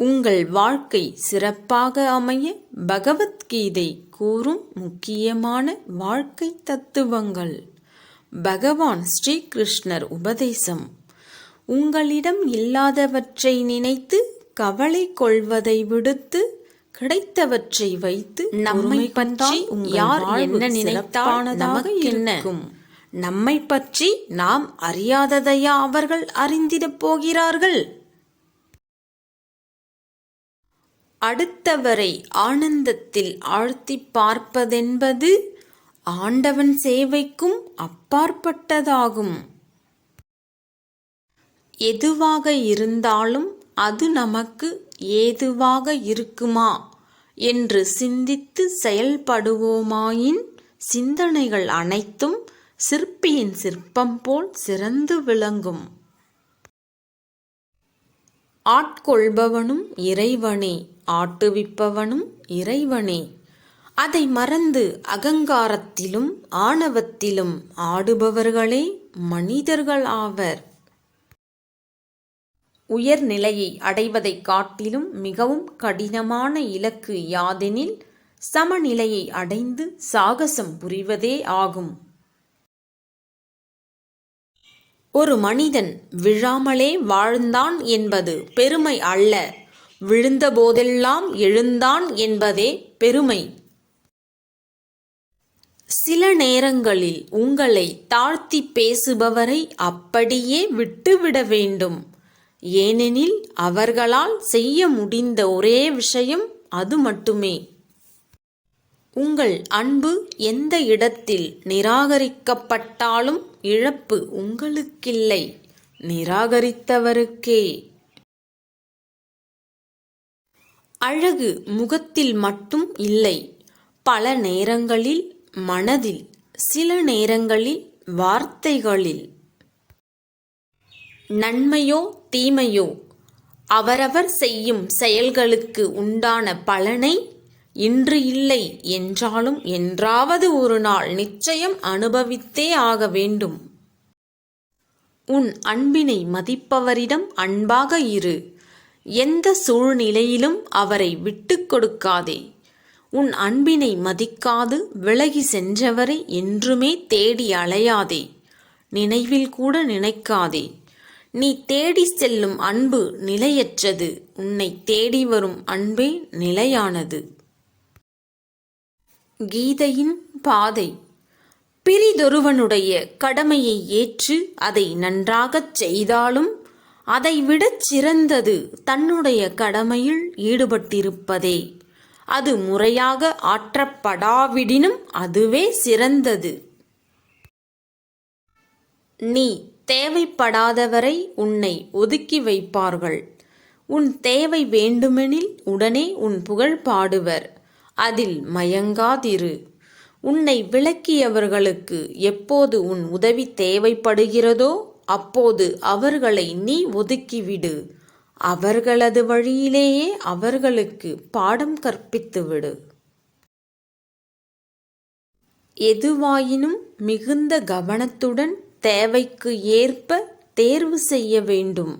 உங்கள் வாழ்க்கை சிறப்பாக அமைய பகவத்கீதை கூறும் முக்கியமான வாழ்க்கை தத்துவங்கள். பகவான் ஸ்ரீகிருஷ்ணர் உபதேசம். உங்களிடம் இல்லாதவற்றை நினைத்து கவலை கொள்வதை விடுத்து கிடைத்தவற்றை வைத்து நம்மை பற்றி யார் என்ன நமக்கு என்ன? நம்மை பற்றி நாம் அறியாததையா அவர்கள் அறிந்திடப் போகிறார்கள்? அடுத்தவரை ஆனந்தத்தில் ஆழ்த்திப் பார்ப்பதென்பது ஆண்டவன் சேவைக்கும் அப்பாற்பட்டதாகும். எதுவாக இருந்தாலும் அது நமக்கு ஏதுவாக இருக்குமா என்று சிந்தித்து செயல்படுவோமாயின் சிந்தனைகள் அனைத்தும் சிற்பியின் சிற்பம் போல் சிறந்து விளங்கும். ஆட்கொள்பவனும் இறைவனே ஆட்டுவிப்பவனும் இறைவனே. அதை மறந்து அகங்காரத்திலும் ஆணவத்திலும் ஆடுபவர்களே மனிதர்கள் ஆவர். உயர்நிலையை அடைவதைக் காட்டிலும் மிகவும் கடினமான இலக்கு யாதெனில் சமநிலையை அடைந்து சாகசம் புரிவதே ஆகும். ஒரு மனிதன் விழாமலே வாழ்ந்தான் என்பது பெருமை அல்ல. விழுந்தபோதெல்லாம் எழுந்தான் என்பதே பெருமை. சில நேரங்களில் உங்களை தாழ்த்தி பேசுபவரை அப்படியே விட்டுவிட வேண்டும். ஏனெனில் அவர்களால் செய்ய முடிந்த ஒரே விஷயம் அது மட்டுமே. உங்கள் அன்பு எந்த இடத்தில் நிராகரிக்கப்பட்டாலும் இழப்பு உங்களுக்கில்லை. நிராகரித்தவருக்கே. அழகு முகத்தில் மட்டும் இல்லை. பல நேரங்களில் மனதில் சில நேரங்களில் வார்த்தைகளில். நன்மையோ தீமையோ அவரவர் செய்யும் செயல்களுக்கு உண்டான பலனை இன்று இல்லை என்றாலும் என்றாவது ஒரு நாள் நிச்சயம் அனுபவித்தே ஆக வேண்டும். உன் அன்பினை மதிப்பவரிடம் அன்பாக இரு. எந்த சூழ்நிலையிலும் அவரை விட்டு கொடுக்காதே. உன் அன்பினை மதிக்காது விலகி சென்றவரை என்றுமே தேடி அலையாதே. நினைவில் கூட நினைக்காதே. நீ தேடி செல்லும் அன்பு நிலையற்றது. உன்னை தேடி வரும் அன்பே நிலையானது. கீதையின் பாதை. பிரிதொருவனுடைய கடமையை ஏற்று அதை நன்றாகச் செய்தாலும் அதைவிடச் சிறந்தது தன்னுடைய கடமையில் ஈடுபட்டிருப்பதே. அது முறையாக ஆற்றப்படாவிடினும் அதுவே சிறந்தது. நீ தேவைப்படாதவரை உன்னை ஒதுக்கி வைப்பார்கள். உன் தேவை வேண்டுமெனில் உடனே உன் புகழ் பாடுவர். அதில் மயங்காதிரு. உன்னை விளக்கியவர்களுக்கு எப்போது உன் உதவி தேவைப்படுகிறதோ அப்போது அவர்களை நீ ஒதுக்கிவிடு. அவர்களது வழியிலேயே அவர்களுக்கு பாடம் கற்பித்துவிடு. எதுவாயினும் மிகுந்த கவனத்துடன் தேவைக்கு ஏற்ப தேர்வு செய்ய வேண்டும்.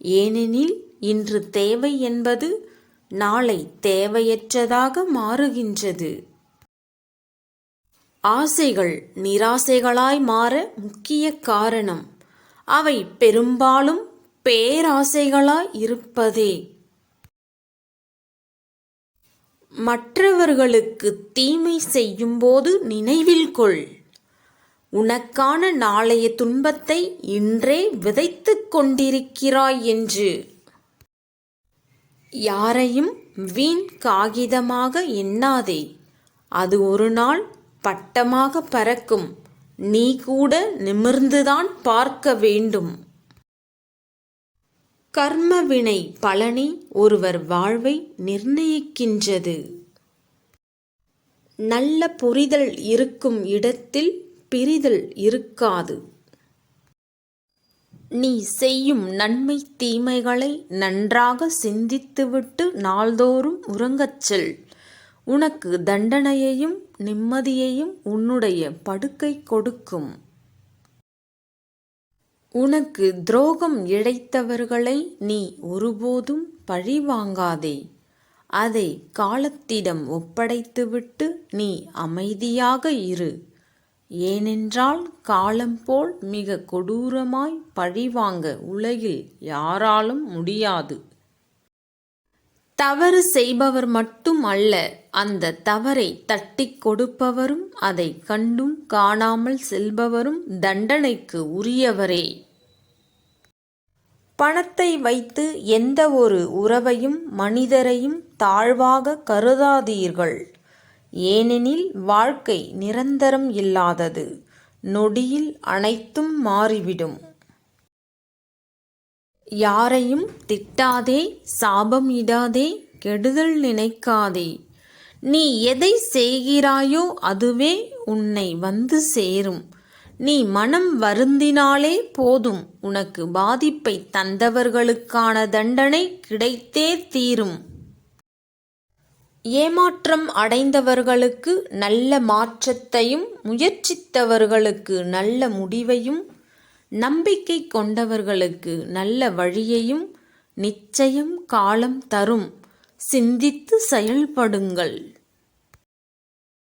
ஏனெனில் இன்று தேவை என்பது நாளை தேவையற்றதாக மாறுகின்றது. ஆசைகள் நிராசைகளாய் மாற முக்கிய காரணம் அவை பெரும்பாலும் பேராசைகளாய் இருப்பதே. மற்றவர்களுக்கு தீமை செய்யும்போது நினைவில் கொள். உனக்கான நாளைய துன்பத்தை இன்றே விதைத்துக் கொண்டிருக்கிறாய் என்று. யாரையும் வீண் காகிதமாக எண்ணாதே. அது ஒரு நாள் பட்டமாக பறக்கும். நீ கூட நிமிர்ந்துதான் பார்க்க வேண்டும். கர்மவினை பலனை ஒருவர் வாழ்வை நிர்ணயிக்கின்றது. நல்ல புரிதல் இருக்கும் இடத்தில் பிரிதல் இருக்காது. நீ செய்யும் நன்மை தீமைகளை நன்றாக சிந்தித்துவிட்டு நாள்தோறும் உறங்கச் செல். உனக்கு தண்டனையையும் நிம்மதியையும் உன்னுடைய படுக்கை கொடுக்கும். உனக்கு துரோகம் இழைத்தவர்களை நீ ஒருபோதும் பழி வாங்காதே அதை காலத்திடம் ஒப்படைத்துவிட்டு நீ அமைதியாக இரு. ஏனென்றால் காலம் போல் மிக கொடூரமாய் பழிவாங்க உலகில் யாராலும் முடியாது. தவறு செய்பவர் மட்டும் அல்ல அந்த தவறை தட்டிக் கொடுப்பவரும் அதை கண்டும் காணாமல் செல்பவரும் தண்டனைக்கு உரியவரே. பணத்தை வைத்து எந்த ஒரு உறவையும் மனிதரையும் தாழ்வாக கருதாதீர்கள். ஏனெனில் வாழ்க்கை நிரந்தரம் இல்லாதது. நொடியில் அனைத்தும் மாறிவிடும். யாரையும் திட்டாதே சாபம் இடாதே கெடுதல் நினைக்காதே. நீ எதை செய்கிறாயோ அதுவே உன்னை வந்து சேரும். நீ மனம் வருந்தினாலே போதும் உனக்கு பாதிப்பை தந்தவர்களுக்கான தண்டனை கிடைத்தே தீரும். ஏமாற்றம் அடைந்தவர்களுக்கு நல்ல மாற்றத்தையும் முயற்சித்தவர்களுக்கு நல்ல முடிவையும் நம்பிக்கை கொண்டவர்களுக்கு நல்ல வழியையும் நிச்சயம் காலம் தரும். சிந்தித்து செயல்படுங்கள்.